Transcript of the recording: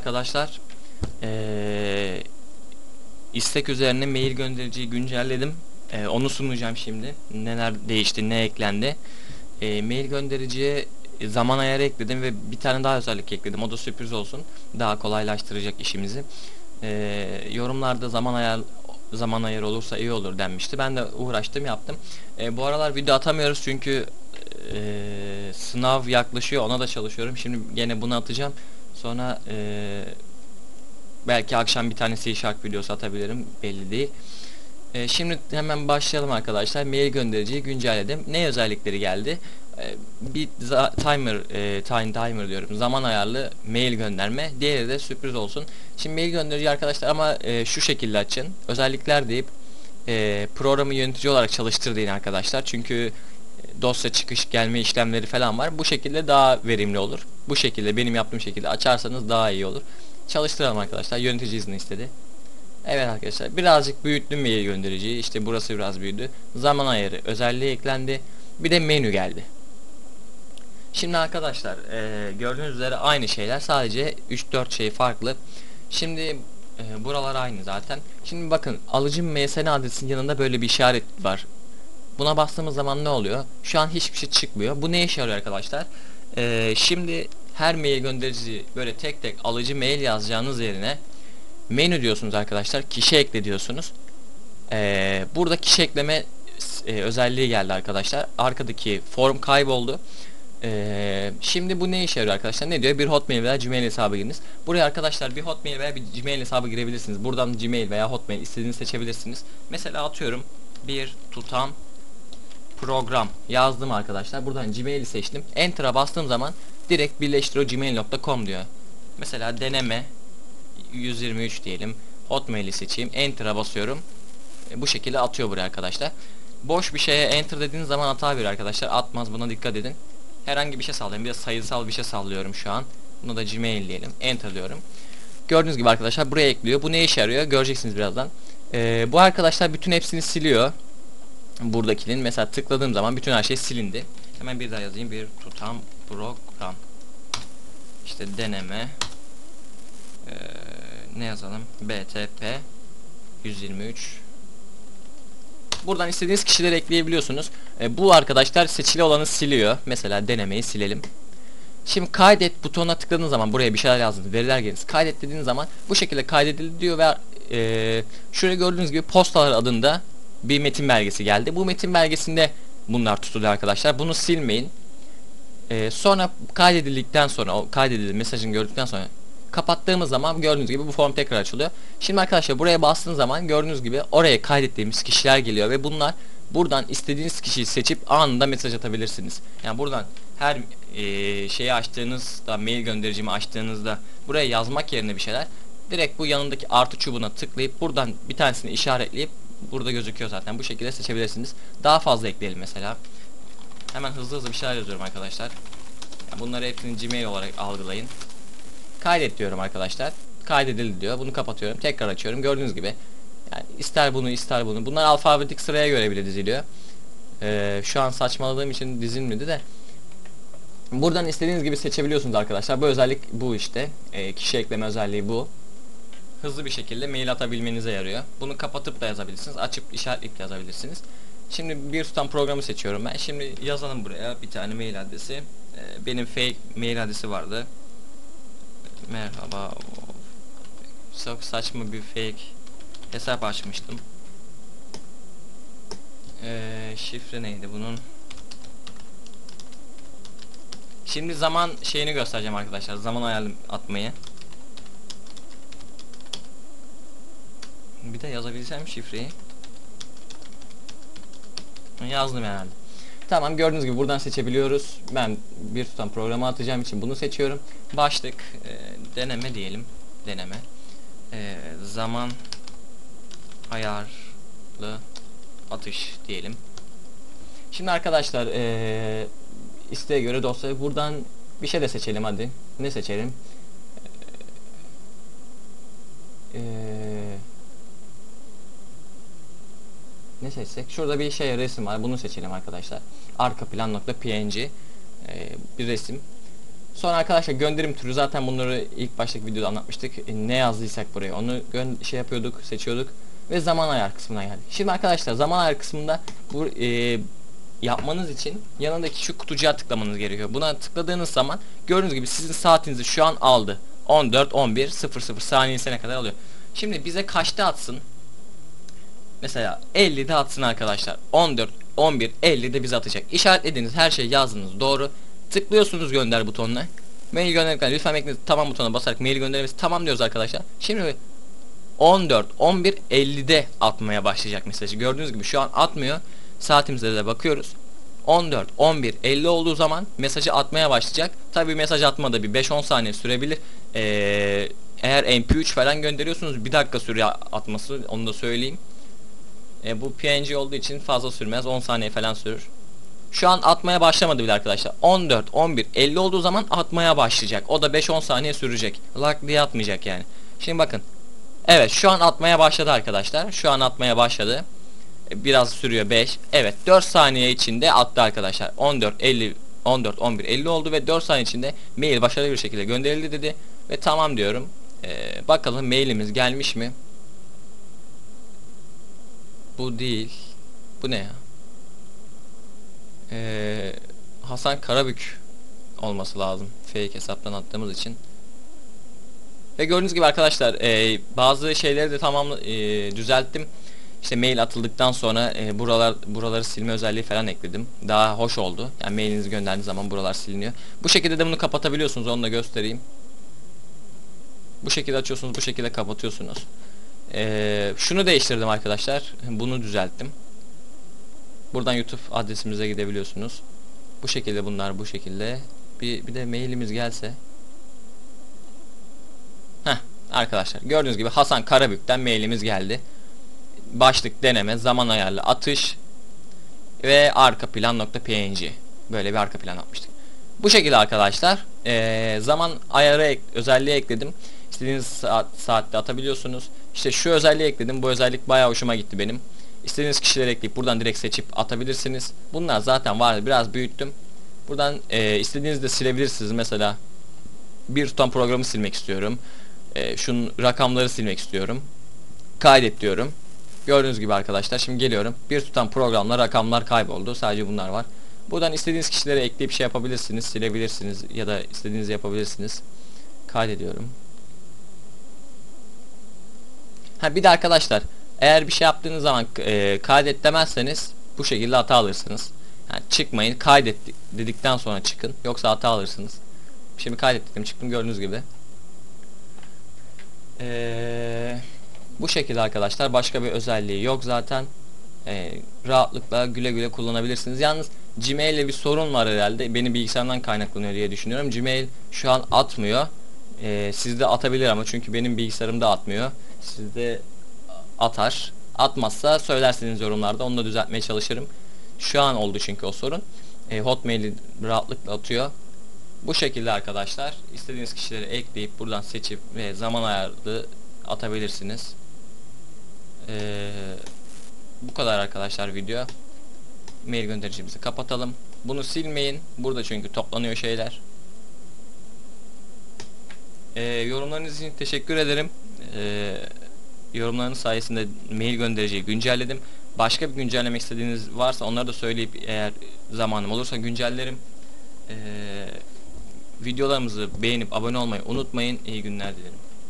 arkadaşlar. Ee, istek üzerine mail göndericiyi güncelledim. Ee, onu sunacağım şimdi. Neler değişti, ne eklendi. Ee, mail göndericiye zaman ayarı ekledim ve bir tane daha özellik ekledim. O da sürpriz olsun. Daha kolaylaştıracak işimizi. Ee, yorumlarda zaman ayar zaman ayarı olursa iyi olur denmişti. Ben de uğraştım yaptım. Ee, bu aralar video atamıyoruz çünkü e, sınav yaklaşıyor. Ona da çalışıyorum. Şimdi gene bunu atacağım. Sonra e, belki akşam bir tane C Sharp videosu atabilirim. Belli değil. E, şimdi hemen başlayalım arkadaşlar. Mail göndericiyi güncelledim. Ne özellikleri geldi? E, bir timer, e, time timer diyorum. Zaman ayarlı mail gönderme. Diğeri de sürpriz olsun. Şimdi mail gönderici arkadaşlar ama e, şu şekilde açın. Özellikler deyip e, programı yönetici olarak çalıştır deyin arkadaşlar. Çünkü dosya çıkış gelme işlemleri falan var. Bu şekilde daha verimli olur. Bu şekilde benim yaptığım şekilde açarsanız daha iyi olur. Çalıştıralım arkadaşlar. Yönetici izni istedi. Evet arkadaşlar birazcık büyüttüm mail göndericiyi. İşte burası biraz büyüdü. Zaman ayarı özelliği eklendi. Bir de menü geldi. Şimdi arkadaşlar e, gördüğünüz üzere aynı şeyler sadece 3-4 şey farklı. Şimdi e, buralar aynı zaten. Şimdi bakın alıcı MSN adresinin yanında böyle bir işaret var. Buna bastığımız zaman ne oluyor? Şu an hiçbir şey çıkmıyor. Bu ne işe yarıyor arkadaşlar? E, şimdi her mail gönderici böyle tek tek alıcı mail yazacağınız yerine menü diyorsunuz arkadaşlar. Kişi ekle diyorsunuz. E, burada kişi ekleme e, özelliği geldi arkadaşlar. Arkadaki form kayboldu. Ee, şimdi bu ne işe yarıyor arkadaşlar? Ne diyor? Bir Hotmail veya Gmail hesabı giriniz. Buraya arkadaşlar bir Hotmail veya bir Gmail hesabı girebilirsiniz. Buradan Gmail veya Hotmail istediğinizi seçebilirsiniz. Mesela atıyorum bir tutam program yazdım arkadaşlar. Buradan Gmail'i seçtim. Enter'a bastığım zaman direkt birleştir o gmail.com diyor. Mesela deneme 123 diyelim. Hotmail'i seçeyim. Enter'a basıyorum. E, bu şekilde atıyor buraya arkadaşlar. Boş bir şeye enter dediğiniz zaman hata veriyor arkadaşlar. Atmaz buna dikkat edin herhangi bir şey sallayayım. Bir de sayısal bir şey sallıyorum şu an. Bunu da Gmail diyelim. Enter diyorum. Gördüğünüz gibi arkadaşlar buraya ekliyor. Bu ne işe yarıyor? Göreceksiniz birazdan. Ee, bu arkadaşlar bütün hepsini siliyor. Buradakinin. Mesela tıkladığım zaman bütün her şey silindi. Hemen bir daha yazayım. Bir tutam program. İşte deneme. Ee, ne yazalım? BTP 123 Buradan istediğiniz kişileri ekleyebiliyorsunuz. E, bu arkadaşlar seçili olanı siliyor. Mesela denemeyi silelim. Şimdi kaydet butonuna tıkladığınız zaman buraya bir şeyler yazdınız. Veriler geliniz. Kaydet dediğiniz zaman bu şekilde kaydedildi diyor ve e, şuraya gördüğünüz gibi postalar adında bir metin belgesi geldi. Bu metin belgesinde bunlar tutuluyor arkadaşlar. Bunu silmeyin. E, sonra kaydedildikten sonra o kaydedildi mesajını gördükten sonra kapattığımız zaman gördüğünüz gibi bu form tekrar açılıyor. Şimdi arkadaşlar buraya bastığınız zaman gördüğünüz gibi oraya kaydettiğimiz kişiler geliyor ve bunlar buradan istediğiniz kişiyi seçip anında mesaj atabilirsiniz. Yani buradan her e, şeyi açtığınızda mail göndericimi açtığınızda buraya yazmak yerine bir şeyler direkt bu yanındaki artı çubuğuna tıklayıp buradan bir tanesini işaretleyip burada gözüküyor zaten. Bu şekilde seçebilirsiniz. Daha fazla ekleyelim mesela. Hemen hızlı hızlı bir şeyler yazıyorum arkadaşlar. Yani bunları hepsini Gmail olarak algılayın. Kaydet diyorum arkadaşlar. Kaydedildi diyor. Bunu kapatıyorum. Tekrar açıyorum. Gördüğünüz gibi. Yani ister bunu ister bunu. Bunlar alfabetik sıraya göre bile diziliyor. Ee, şu an saçmaladığım için dizilmedi de. Buradan istediğiniz gibi seçebiliyorsunuz arkadaşlar. Bu özellik bu işte. Ee, kişi ekleme özelliği bu. Hızlı bir şekilde mail atabilmenize yarıyor. Bunu kapatıp da yazabilirsiniz. Açıp işaretleyip yazabilirsiniz. Şimdi bir tutan programı seçiyorum ben. Şimdi yazalım buraya bir tane mail adresi. Ee, benim fake mail adresi vardı. Merhaba. Çok saçma bir fake hesap açmıştım. Ee, şifre neydi bunun? Şimdi zaman şeyini göstereceğim arkadaşlar. Zaman ayarlı atmayı. Bir de yazabilsem şifreyi. Yazdım herhalde. Tamam gördüğünüz gibi buradan seçebiliyoruz. Ben bir tutan programı atacağım için bunu seçiyorum. Başlık e, deneme diyelim. Deneme. E, zaman ayarlı atış diyelim. Şimdi arkadaşlar e, isteğe göre dosyayı buradan bir şey de seçelim hadi. Ne seçelim? Eee ne seçsek? Şurada bir şey resim var. Bunu seçelim arkadaşlar. Arka plan nokta png ee, bir resim. Sonra arkadaşlar gönderim türü zaten bunları ilk baştaki videoda anlatmıştık. E, ne yazdıysak buraya onu şey yapıyorduk, seçiyorduk ve zaman ayar kısmına geldik. Şimdi arkadaşlar zaman ayar kısmında bu e, yapmanız için yanındaki şu kutucuğa tıklamanız gerekiyor. Buna tıkladığınız zaman gördüğünüz gibi sizin saatinizi şu an aldı. 14 11 00 saniyesine kadar alıyor. Şimdi bize kaçta atsın? Mesela 50'de atsın arkadaşlar. 14 11 50'de bize atacak. İşaretlediğiniz her şeyi yazdınız. Doğru. Tıklıyorsunuz gönder butonuna. Mail göndermek lütfen bekleniz tamam butonuna basarak mail göndermesi tamam diyoruz arkadaşlar. Şimdi 14 11 50'de atmaya başlayacak mesajı. Gördüğünüz gibi şu an atmıyor. Saatimize de bakıyoruz. 14 11 50 olduğu zaman mesajı atmaya başlayacak. Tabi mesaj atmada bir 5-10 saniye sürebilir. Ee, eğer MP3 falan gönderiyorsunuz bir dakika sürüyor atması onu da söyleyeyim. E, bu PNG olduğu için fazla sürmez 10 saniye falan sürür. Şu an atmaya başlamadı bile arkadaşlar. 14, 11, 50 olduğu zaman atmaya başlayacak. O da 5-10 saniye sürecek. Lak diye atmayacak yani. Şimdi bakın. Evet şu an atmaya başladı arkadaşlar. Şu an atmaya başladı. E, Biraz sürüyor 5. Evet 4 saniye içinde attı arkadaşlar. 14, 50, 14, 11, 50 oldu ve 4 saniye içinde mail başarılı bir şekilde gönderildi dedi. Ve tamam diyorum. Ee, bakalım mailimiz gelmiş mi? Bu değil. Bu ne ya? Ee, Hasan Karabük olması lazım. Fake hesaptan attığımız için. Ve gördüğünüz gibi arkadaşlar e, bazı şeyleri de tamam e, düzelttim. İşte mail atıldıktan sonra e, buralar buraları silme özelliği falan ekledim. Daha hoş oldu. Yani mailinizi gönderdiğiniz zaman buralar siliniyor. Bu şekilde de bunu kapatabiliyorsunuz. Onu da göstereyim. Bu şekilde açıyorsunuz, bu şekilde kapatıyorsunuz. Ee, şunu değiştirdim arkadaşlar. Bunu düzelttim. Buradan YouTube adresimize gidebiliyorsunuz. Bu şekilde bunlar bu şekilde. Bir, bir de mailimiz gelse. Heh, arkadaşlar gördüğünüz gibi Hasan Karabük'ten mailimiz geldi. Başlık deneme, zaman ayarlı atış ve arka plan.png böyle bir arka plan atmıştık. Bu şekilde arkadaşlar ee, zaman ayarı ek, özelliği ekledim. İstediğiniz saat, saatte atabiliyorsunuz. İşte şu özelliği ekledim. Bu özellik bayağı hoşuma gitti benim. İstediğiniz kişileri ekleyip buradan direkt seçip atabilirsiniz. Bunlar zaten vardı. Biraz büyüttüm. Buradan e, istediğinizde silebilirsiniz. Mesela bir tutan programı silmek istiyorum. E, şunun rakamları silmek istiyorum. Kaydet diyorum. Gördüğünüz gibi arkadaşlar şimdi geliyorum. Bir tutan programla rakamlar kayboldu. Sadece bunlar var. Buradan istediğiniz kişileri ekleyip şey yapabilirsiniz. Silebilirsiniz ya da istediğinizi yapabilirsiniz. Kaydediyorum. Ha bir de arkadaşlar eğer bir şey yaptığınız zaman e, kaydet demezseniz bu şekilde hata alırsınız. Yani çıkmayın kaydet dedikten sonra çıkın yoksa hata alırsınız. Şimdi kaydettim çıktım gördüğünüz gibi. Ee, bu şekilde arkadaşlar başka bir özelliği yok zaten. Ee, rahatlıkla güle güle kullanabilirsiniz. Yalnız Gmail ile bir sorun var herhalde. Benim bilgisayarımdan kaynaklanıyor diye düşünüyorum. Gmail şu an atmıyor. Ee, sizde atabilir ama çünkü benim bilgisayarımda atmıyor. Sizde atar. Atmazsa söylersiniz yorumlarda. Onu da düzeltmeye çalışırım. Şu an oldu çünkü o sorun. E, Hotmail'i rahatlıkla atıyor. Bu şekilde arkadaşlar istediğiniz kişileri ekleyip buradan seçip ve zaman ayarlı atabilirsiniz. Ee, bu kadar arkadaşlar video. Mail göndericimizi kapatalım. Bunu silmeyin. Burada çünkü toplanıyor şeyler. Ee, yorumlarınız için teşekkür ederim. Ee, yorumlarınız sayesinde mail göndericiyi güncelledim. Başka bir güncellemek istediğiniz varsa onları da söyleyip eğer zamanım olursa güncellerim. Ee, videolarımızı beğenip abone olmayı unutmayın. İyi günler dilerim.